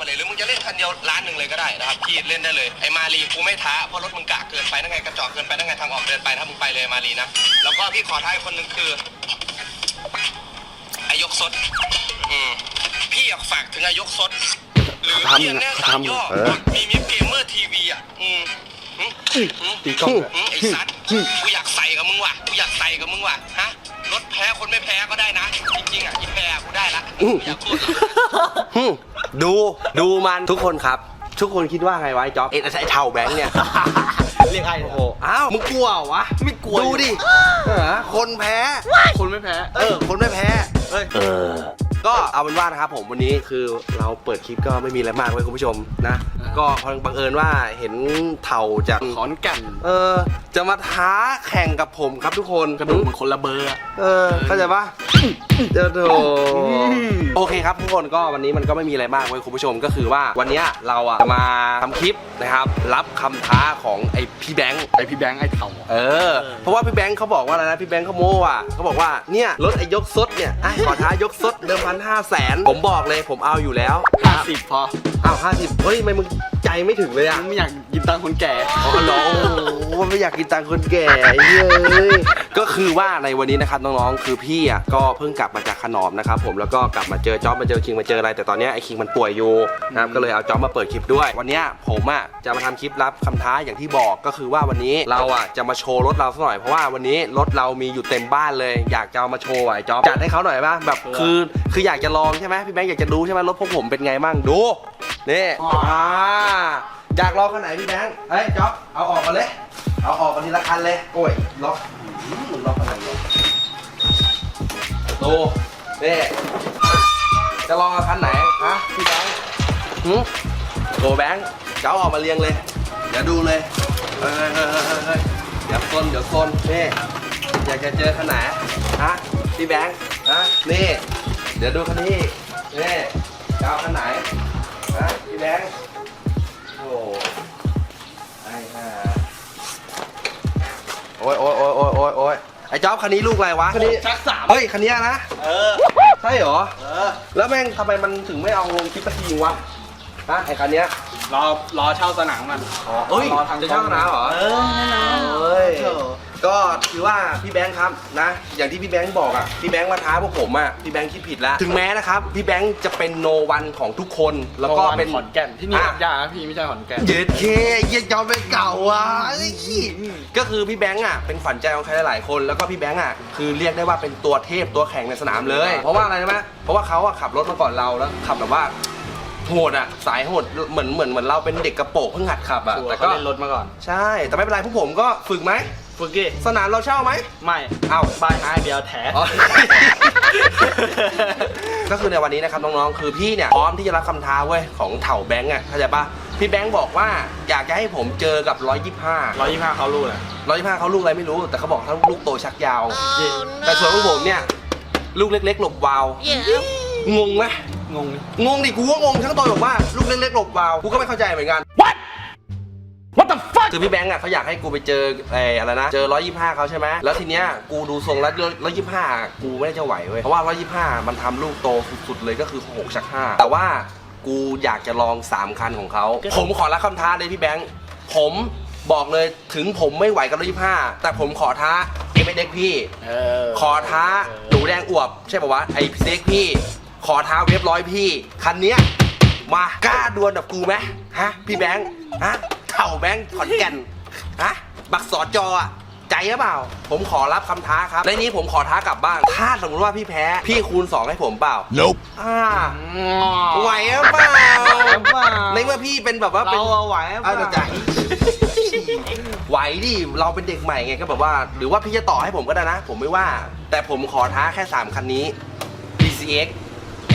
มาเลยหรือมึงจะเล่นคันเดียวล้านหนึ่งเลยก็ได้นะครับพี่เล่นได้เลยไอ้มารีกูไม่ท้าเพราะรถมึงกากเกินไปนั่งไงกระจอกเกินไปนั่งไงทางออกเดินไปถ้ามึงไปเลยมารีนะแล้วก็พี่ขอท้ายคนหนึ่งคือไอยกซดอืมพี่อยากฝากถึงไอยกซดหรือพี่แน่สามย่อมีมิฟเกมเมอร์ทีวีอะอืมหึหึตีกล้องอืมไอ้สัตว์กูอยากใส่กับมึงว่ะกูอยากใส่กับมึงว่ะฮะรถแพ้คนไม่แพ้ก็ได้นะ จริงๆอะอีแพ้กูได้ละกูอยากพูดหึ ดูดูมันทุกคนครับ ทุกคนคิดว่าไงวะไอ้จ๊อบเอ็ดไอ้เท่าแบงค์เนี่ย เรียกไอ้โอ้โหอ้าวมึงกลัวเหรอวะไม่กลัวดูดิเออคนแพ้ คนไม่แพ้ เออ คนไม่แพ้ เอ้ย ก็เอาเป็นว่านะครับผมวันนี้คือเราเปิดคลิปก็ไม่มีอะไรมากเว้ยคุณผู้ชมนะ ก็บังเอิญว่าเห็นเถ่าจากขอนแก่นเออ จะมาท้าแข่งกับผมครับทุกคนกระดูกมันคนละเบอร์อะเออเข้าใจปะเจอโถโอเคครับทุกคนก็วันนี้มันก็ไม่มีอะไรมากเว้ยคุณผู้ชมก็คือว่าวันเนี้ยเราอะจะมาทำคลิปนะครับรับคำท้าของไอพี่แบงค์ไอพี่แบงค์ไอเถ่าอะเออเพราะว่าพี่แบงค์เขาบอกว่าอะไรนะพี่แบงค์เขาโม้อะเขาบอกว่าเนี่ยรถไอยกซดเนี่ยอะขอท้ายกซดเดิมพันห้าแสนผมบอกเลยผมเอาอยู่แล้วห้าสิบพอ อ้าวห้าสิบเฮ้ยทำไมมึง ใจไม่ถึงเลยอะ ไม่อยากกินตังค์คนแก่อ๋อเหรอโอ้โหไม่อยากกินตังค์คนแก่ไอ้เหี้ยเอ้ยก็คือว่าในวันนี้นะครับน้องๆ คือพี่อะก็เพิ่งกลับมาจากขนอมนะครับผมแล้วก็กลับมาเจอจ๊อบมาเจอคิงมาเจออะไร แต่ตอนเนี้ยไอ้คิงมันป่วยอยู่นะครับก็เลยเอาจ๊อบมาเปิดคลิปด้วย วันเนี้ยผมอะจะมาทำคลิปรับคำท้าอย่างที่บอกก็คือว่าวันนี้เราอะจะมาโชว์รถเราสักหน่อยเพราะว่าวันนี้รถเรามีอยู่เต็มบ้านเลย อยากจะเอามาโชว์อะไอ้จ๊อบจัดให้เขาหน่อยป่ะแบบคือคืออยากจะลองใช่ไหมพี่แบงค์อยากจะดูใช่ไหมรถพวกผมเป็นไงมั่งดู นี่อ๋ออ่อ่าอยากลองคันไหนพี่แบงค์เฮ้ยจ๊อบเอาออกกันเลย เอาออกกันทีละคันเลย โอ้ยล็อกอืมล็อกอะไรเนี่ยดูนี่จะลองเอาคันไหนฮะพี่แบงค์หืมโกแบงค์จะเอาออกมาเรียงเลยเดี๋ยวดูเลยเฮ้ยเฮ้ยเฮ้ยเฮ้ยเฮ้ยเดี๋ยวซนเดี๋ยวซนนี่อยากจะเจอคันไหนฮะพี่แบงค์ฮะนี่ เดี๋ยวดูคันนี้นี่จะเอาคัน ยโอ้ยโอ้ยโอ้ยไอ้จ๊อบคันนี้ลูกอะไรวะคันนี้ชักสามเฮ้ยคันนี้นะ เออ ใช่เหรอ เออ แล้วแม่งทำไมมันถึงไม่เอาลงคลิปสักทีวะฮะไอ้คันเนี้ยรอรอเช่าสนามมันอ๋อเอ้ยรอทางจะเช่าสนามเหรอ เออแน่นอนเอ้ยเออก็ คือว่าพี่แบงค์ครับนะ อย่างที่พี่แบงค์บอกอะพี่แบงค์มาท้าพวกผมอะพี่แบงค์คิดผิดแล้วถึงแม้นะครับพี่แบงค์จะเป็นโนวันของทุกคนแล้วก็เป็นขอนแก่นที่นี่อะยานะพี่ไม่ใช่ขอนแก่นเย็ดเคเย็ดจอมเป็นเก่าอะเอ้ยก็คือพี่แบงค์อะเป็นขวัญใจของใครหลายๆคน แล้วก็พี่แบงค์อะคือเรียกได้ว่าเป็นตัวเทพตัวแข่งในสนามเลย เพราะว่าอะไรรู้ไหมเพราะว่าเขาอะขับรถมาก่อนเราแล้วขับแบบว่าโหดอะสายโหดเหมือนเหมือนเหมือนเราเป็นเด็กกระโปรงเพิ่งหัดขับอะแต่แต่ก็ก็เล่นรถมาก่อน ใช่ แต่ไม่เป็นไรพวกผมก็ฝึกไหม ฝึกกี้สนามเราเช่าไหม ไม่เอ้าบายท้ายเดียวแถ อ๋อ ก็คือในวันนี้นะครับน้องๆ คือพี่เนี่ยพร้อมที่จะรับคำท้าเว้ยของเถ่าแบงค์อะเข้าใจปะพี่แบงค์บอกว่าอยากจะให้ผมเจอกับ 125 ร้อยยี่ห้าเขารู้เลย125เขาลูกอะไรไม่รู้ แต่เขาบอกถ้าลูกโตชักยาวแต่ส่วนของผมเนี่ย ลูกเล็ก ๆ หลบวาว งงไหมงงงงดิกูก็งงทั้งตัวบอกว่าลูกเล็กๆหลบวาว กูก็ไม่เข้าใจเหมือนกัน What the fuck คือพี่แบงค์อะเขาอยากให้กูไปเจอไอ้อะไรนะ เจอ125เขาใช่ไหมแล้วทีเนี้ยกูดูทรงแล้ว125กูไม่ได้จะไหวเว้ย เพราะว่า125มันทำลูกโตสุดๆเลยก็คือ6ชัก5แต่ว่ากูอยากจะลอง 3 คันของเขา ผมขอรับคำท้าเลยพี่แบงค์ ผมบอกเลยถึงผมไม่ไหวกับ125แต่ผมขอท้าเอ็มเด็กพี่เออขอท้าหนูแดงอวบ ใช่ป่าวะ ไอ้เซ็กพี่ ขอท้าเว็บร้อยพี่ คันเนี้ย มากล้าดวลกับกูไหมฮะ พี่แบงค์ฮะเข่าแบงค์ขอนแก่นฮะบักสอจออะใจหรือเปล่า ผมขอรับคำท้าครับในนี้ผมขอท้ากลับบ้างถ้าสมมติว่าพี่แพ้ พี่คูณ2ให้ผมเปล่า Nope. อ่าไหวหรือเปล่าเปล่าในเมื่อพี่เป็นแบบว่าเป็น เราเอาไหวเปเอาล่าใจ ไหวดิ เราเป็นเด็กใหม่ไงก็แบบว่า หรือว่าพี่จะต่อให้ผมก็ได้นะ ผมไม่ว่า แต่ผมขอท้าแค่ 3 คันนี้ PCX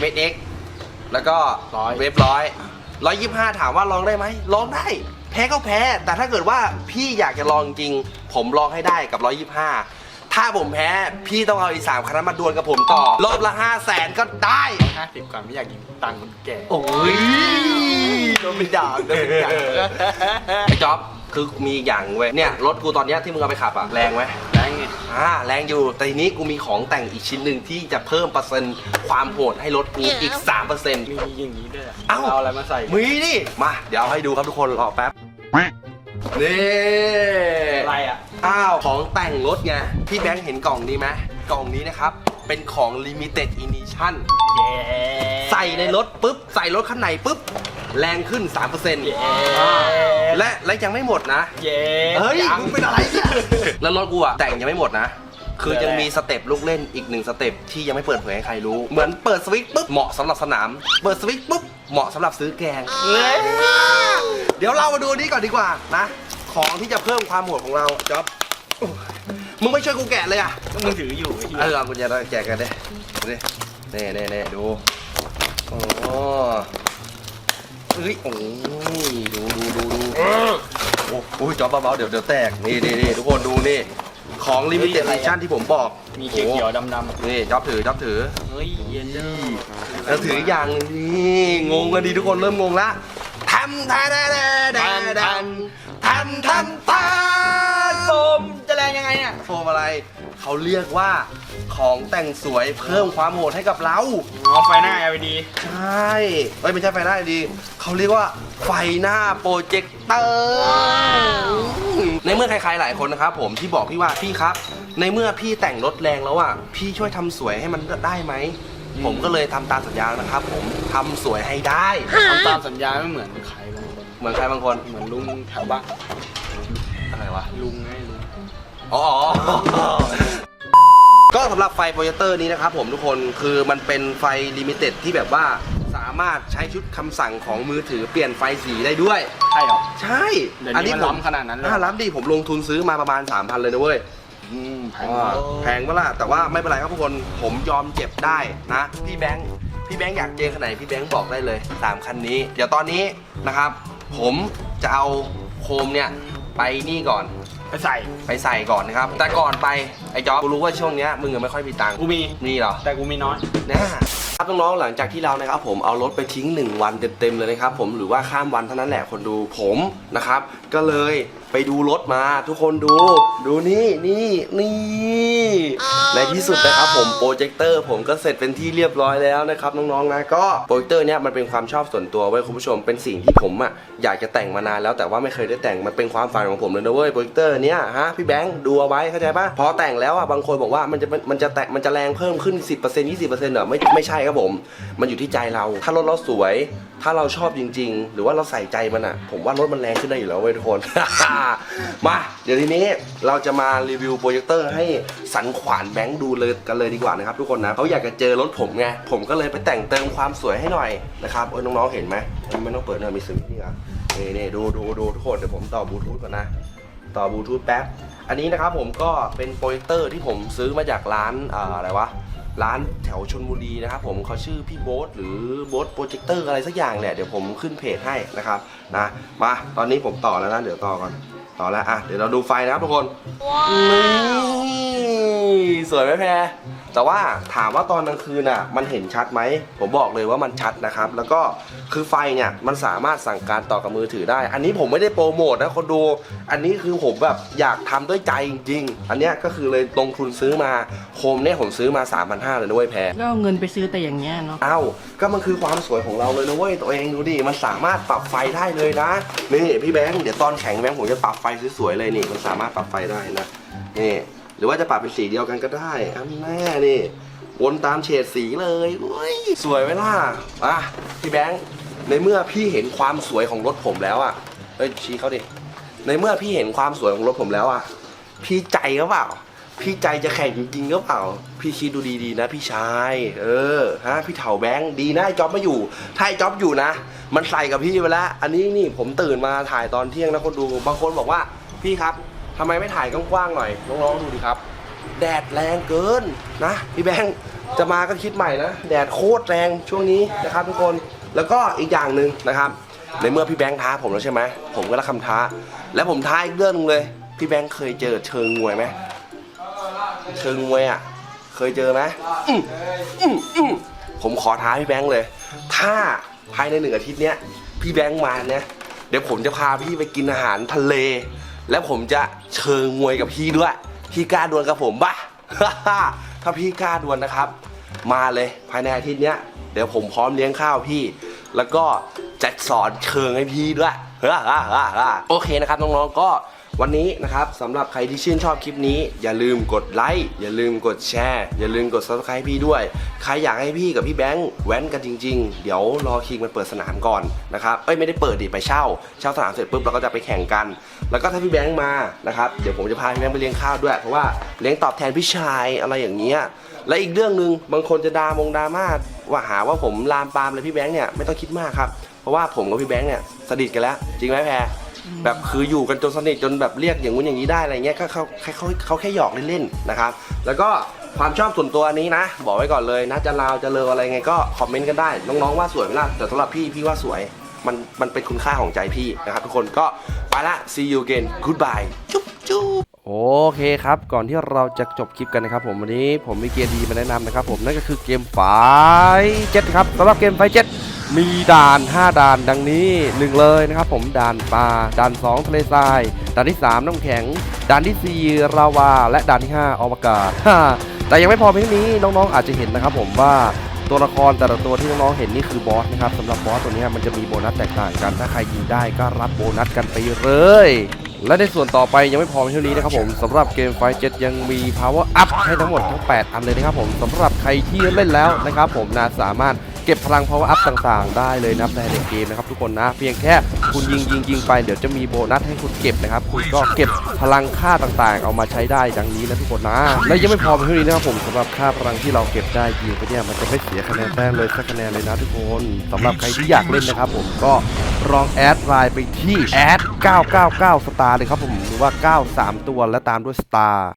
MX แล้วก็ร้อย เวฟร้อยร้อยยี่ห้าถามว่าลองได้ไหมลองได้ แพ้ก็แพ้ แต่ถ้าเกิดว่าพี่อยากจะลองจริง ผมลองให้ได้กับร้อยยี่ห้าถ้าผมแพ้พี่ต้องเอาอีกสามคันนั้นมาดวลกับผมต่อ รอบละห้าแสนก็ได้ ห้าสิบก่อนไม่อยากกินตังค์คนแก่ โอ้ยโดนเป็นด่าโดนเป็นด่า ไอ้จ๊อบคือมีอีกอย่างเว้ยเนี่ยรถกูตอนเนี้ยที่มึงเอาไปขับอะแรงไหมแรงไง อ่าแรงอยู่ แต่ทีนี้กูมีของแต่งอีกชิ้นหนึ่งที่จะเพิ่มเปอร์เซ็นต์ความโหดให้รถกูอีก3%เปอร์เซ็นต์มีอย่างนี้ด้วยะเอ้าเอาอะไรมาใส่มีดิมา เดี๋ยวเอาให้ดูครับทุกคนรอแป๊บนี่อะไรอะอ้าวของแต่งรถไงพี่แบงค์เห็นกล่องนี้ไหมกล่องนี้นะครับ เป็นของ Limited Edition เย้ใส่ในรถปุ๊บ ใส่รถคันไหนปุ๊บ แรงขึ้น3%อ่า และและยังไม่หมดนะ เย้เฮ้ยยังมึงเป็นอะไรเนี่ยแล้วรถกูอะแต่งยังไม่หมดนะ คือยังมีสเต็ปลูกเล่นอีกหนึ่งสเต็ปที่ยังไม่เปิดเผยให้ใครรู้ เหมือนเปิดสวิตช์ปุ๊บเหมาะสำหรับสนาม เปิดสวิตช์ปุ๊บเหมาะสำหรับซื้อแกงเฮ้ยเดี๋ยวเรามาดูนี้ก่อนดีกว่านะ ของที่จะเพิ่มความโหดของเราจ๊อบมึงไม่ช่วยกูแกะเลยอะก็มึงถืออยู่ไอ้เหี้ยเออเอากุญแจเราแจกกันดิดูดิเน่เน่เน่ดูโอ้เฮ้ยโอ้ยดูดูดูดู โอ้โหจ๊อบเบาๆเดี๋ยวเดี๋ยวแตก นี่นี่นี่ทุกคนดูนี่ ของ limited edition ที่ผมบอกมีเขียวเขียวๆดำดำนี่จ๊อบถือจ๊อบถือๆเฮ้ยเย็นเลยแล้วถืออีกอย่างหนึงนี่งงกันดีทุกคนเริ่มงงละทำทาดาดาดาดาทำทำตาโฟม จะแรงยังไงเนี่ยโฟมอะไร เขาเรียกว่าของแต่งสวยเพิ่มความโหดให้กับเรา อ๋อไฟหน้า LED ใช่เอ้ยไม่ใช่ไฟหน้าดี เขาเรียกว่าไฟหน้าโปรเจคเตอร์ในเมื่อใครๆหลายคนนะครับผมที่บอกพี่ว่าพี่ครับ ในเมื่อพี่แต่งรถแรงแล้วอะพี่ช่วยทำสวยให้มันได้ไหม ผมก็เลยทำตามสัญญานะครับ ผมทำสวยให้ได้ ทำตามสัญญาไม่เหมือนใครบางคนเหมือนใครบางคน เหมือนลุงแถวบ้านอะไรวะ ลุงไงลุง อ๋อ ก็สำหรับไฟโปรเจคเตอร์นี้นะครับผมทุกคนคือมันเป็นไฟลิมิเต็ดที่แบบว่าสามารถใช้ชุดคำสั่งของมือถือเปลี่ยนไฟสีได้ด้วย ใช่เหรอ ใช่เดี๋ยวนี้มันล้ำขนาดนั้นเลยอ่าล้ำดิผมลงทุนซื้อมาประมาณ 3,000 เลยนะเว้ย อืมแพงอ่าแพงปะล่ะแต่ว่าไม่เป็นไรครับทุกคนผมยอมเจ็บได้นะ พี่แบงค์พี่แบงค์อยากเจอคันไหนพี่แบงค์บอกได้เลยสามคันนี้ เดี๋ยวตอนนี้นะครับ ผมจะเอาโคมเนี่ยไปนี่ก่อน ไปใส่ ไปใส่ก่อนนะครับ แต่ก่อนไปไอ้จอบกูรู้ว่าช่วงเนี้ยมึงยังไม่ค่อยมีตังค์กูมี มีเหรอ แต่กูมีน้อย นะครับน้องๆหลังจากที่เรานะครับผมเอารถไปทิ้ง 1 วันเต็มๆเลยนะครับผมหรือว่าข้ามวันเท่านั้นแหละคนดูผมนะครับ ก็เลย ไปดูรถมา ทุกคนดู ดูนี่นี่นี่ ในที่สุดนะครับผมโปรเจคเตอร์ผมก็เสร็จเป็นที่เรียบร้อยแล้วนะครับน้องๆนะก็โปรเจคเตอร์เนี้ยมันเป็นความชอบส่วนตัวเว้ยคุณผู้ชมเป็นสิ่งที่ผมอะอยากจะแต่งมานานแล้วแต่ว่าไม่เคยได้แต่งมันเป็นความฝันของผมเลยนะเว้ยโปรเจคเตอร์เนี้ยฮะพี่แบงค์ดูเอาไว้เข้าใจปะพอแต่งแล้วอะบางคนบอกว่ามันจะมันจะแต่มันจะแรงเพิ่มขึ้น 10% 20%เหรอไม่ไม่ใช่ครับผม มันอยู่ที่ใจเรา ถ้ารถเราสวย ถ้าเราชอบจริง ๆ หรือว่าเราใส่ใจมันอะ ผมว่ารถมันแรงขึ้นได้อยู่แล้วเว้ยทุกคนมา เดี๋ยวทีนี้เราจะมารีวิวโปรเจคเตอร์ให้สันขวานแบงค์ดูเลยกันเลยดีกว่านะครับทุกคนนะเขาอยากจะเจอรถผมไง ผมก็เลยไปแต่งเติมความสวยให้หน่อยนะครับโอ้ยน้องๆเห็นไหมไม่ต้องเปิดเนอะมีสวิตช์นี่อะนี่นี่ดูดูดูทุกคนเดี๋ยวผมต่อบลูทูธก่อนนะ ต่อบลูทูธแป๊บอันนี้นะครับผมก็เป็นโปรเจคเตอร์ที่ผมซื้อมาจากร้านออะไรวะร้านแถวชนบุรีนะครับผมเขาชื่อพี่โบ๊ทหรือโบ๊ทโปรเจคเตอร์อะไรสักอย่างแหละเดี๋ยวผมขึ้นเพจให้นะครับนะมาตอนนี้ผมต่อแล้วนะ เดี๋ยวต่อก่อน ต่อแล้วอะเดี๋ยวเราดูไฟนะครับทุกคนนี่ สวยไหมแพรแต่ว่าถามว่าตอนกลางคืนอะ มันเห็นชัดไหม ผมบอกเลยว่ามันชัดนะครับ แล้วก็คือไฟเนี่ยมันสามารถสั่งการต่อกับมือถือได้ อันนี้ผมไม่ได้โปรโมทนะคนดู อันนี้คือผมแบบอยากทำด้วยใจจริง ๆ อันเนี้ยก็คือเลยลงทุนซื้อมาโคมเนี่ยผมซื้อมา3,500เลยนะเว้ยแพรก็เอาเงินไปซื้อแต่อย่างเงี้ยเนาะเอ้าก็มันคือความสวยของเราเลยนะเว้ยตัวเองดูดิมันสามารถปรับไฟได้เลยนะนี่พี่แบงค์เดี๋ยวตอนแข็งแบงค์ผมจะปรับไฟสวยๆเลยนี่มันสามารถปรับไฟได้นะนี่ห รือว่าจะปรับเป็นสีเดียวกันก็ได้อันแน่นี่วนตามเฉดสีเลยอุ้ยสวยไหมล่ะอะพี่แบงค์ในเมื่อพี่เห็นความสวยของรถผมแล้วอะเอ้ยชี้เขาดิในเมื่อพี่เห็นความสวยของรถผมแล้วอะพี่ใจก็เปล่า พี่ใจจะแข่งจริงๆก็เปล่า พี่คิดดูดีๆนะ พี่ชาย เออฮะพี่เถาแบงค์ดีนะไอ้จ๊อบไม่อยู่ ถ้าไอ้จ๊อบอยู่นะ มันใส่กับพี่ไปแล้ว อันนี้นี่ผมตื่นมาถ่ายตอนเที่ยงนะคนดูบางคนบอกว่าพี่ครับ ทำไมไม่ถ่ายกว้างๆหน่อยน้องๆดูดิครับ แดดแรงเกินนะพี่แบงค์จะมาก็คิดใหม่นะแดดโคตรแรงช่วงนี้นะครับทุกคนแล้วก็อีกอย่างหนึ่งนะครับ ในเมื่อพี่แบงค์ท้าผมแล้วใช่ไหมผมก็รับคำท้า แล้วผมท้าอีกเรื่องนึงเลย พี่แบงค์เคยเจอเชิงมวยไหมเชิงมวยอะเคยเจอไหมอืมอืมอืมผมขอท้าพี่แบงค์เลย ถ้าภายในหนึ่งอาทิตย์เนี้ยพี่แบงค์มาเนี่ยเดี๋ยวผมจะพาพี่ไปกินอาหารทะเล แล้วผมจะเชิงมวยกับพี่ด้วย พี่กล้าดวลกับผมปะ ถ้าพี่กล้าดวลนะครับ มาเลยภายในอาทิตย์เนี้ยเดี๋ยวผมพร้อมเลี้ยงข้าวพี่ แล้วก็จะสอนเชิงให้พี่ด้วย โอเคนะครับน้องๆก็ วันนี้นะครับสำหรับใครที่ชื่นชอบคลิปนี้ อย่าลืมกดไลค์อย่าลืมกดแชร์ อย่าลืมกด subscribe พี่ด้วย ใครอยากให้พี่กับพี่แบงค์แว้นกันจริง ๆ เดี๋ยวรอคิงมันเปิดสนามก่อนนะครับเอ้ยไม่ได้เปิดดิไปเช่า เช่าสนามเสร็จปุ๊บเราก็จะไปแข่งกัน แล้วก็ถ้าพี่แบงค์มานะครับเดี๋ยวผมจะพาพี่แบงค์ไปเลี้ยงข้าวด้วยเพราะว่าเลี้ยงตอบแทนพี่ชายอะไรอย่างเงี้ยและอีกเรื่องหนึ่งบางคนจะดามงดราม่าว่าหาว่าผมลามปามเลยพี่แบงค์เนี่ยไม่ต้องคิดมากครับเพราะว่าผมกับพี่แบงค์เนี่ยสนิทกันแล้ว จริงไหมแพร แบบคืออยู่กันจนสนิทจนแบบเรียกอย่างงู้นอย่างนี้ได้อะไรเงี้ยก็เขาเขาเขาเขาแค่หยอกเล่นๆนะครับ แล้วก็ความชอบส่วนตัวนี้นะ บอกไว้ก่อนเลยนะจะลาวจะเลออะไรไงก็คอมเมนต์กันได้ น้องๆว่าสวยไหมล่ะแต่สำหรับพี่พี่ว่าสวยมันมันเป็นคุณค่าของใจพี่นะครับทุกคนก็ไปละ see you again goodbye จุ๊บจุ๊บ โอเคครับ ก่อนที่เราจะจบคลิปกันนะครับผมวันนี้ผมมีเกมดีมาแนะนำนะครับผมนั่นก็คือเกมไฟเจ็ดครับสำหรับเกมไฟเจ็ดมีด่าน 5 ด่านดังนี้หนึ่งเลยนะครับผมด่านปลาด่าน 2 ทะเลทราย ด่านที่ 3 น้ำแข็ง ด่านทีสี่4 ราวา และด่านที่ 5 อวกาศ แต่ยังไม่พอเพียงนี้น้องๆอาจจะเห็นนะครับผมว่าตัวละครแต่ละตัวที่น้องๆเห็นนี่คือบอสนะครับสำหรับบอสตัวนี้มันจะมีโบนัสแตกต่างกัน ถ้าใครยิงได้ก็รับโบนัสกันไปเลย และในส่วนต่อไปยังไม่พอเท่านี้นะครับผมสำหรับเกมไฟเจ็ยังมี power up ให้ทั้งหมดทั้ง 8 อันเลยนะครับผมสำหรับใครที่เล่นแล้วนะครับผมนะสามารถ เก็บพลัง power up ต่างๆ ได้เลยนะครับในเกมนะครับทุกคนนะ เพียงแค่คุณยิงยิงยิงไปเดี๋ยวจะมีโบนัสให้คุณเก็บนะครับ คุณก็เก็บพลังค่าต่างๆ เอามาใช้ได้ดังนี้นะทุกคนนะ และยังไม่พอเพียงนี้นะครับผมสำหรับค่าพลังที่เราเก็บได้ยิงไปเนี่ยมันจะไม่เสียคะแนนแต้มเลยสักคะแนนเลยนะทุกคนสำหรับใครที่อยากเล่นนะครับผมก็ลองแอดไลน์ไปที่แอด999 สตาร์เลยครับผมหรือว่า 93 ตัวและตามด้วยสตาร์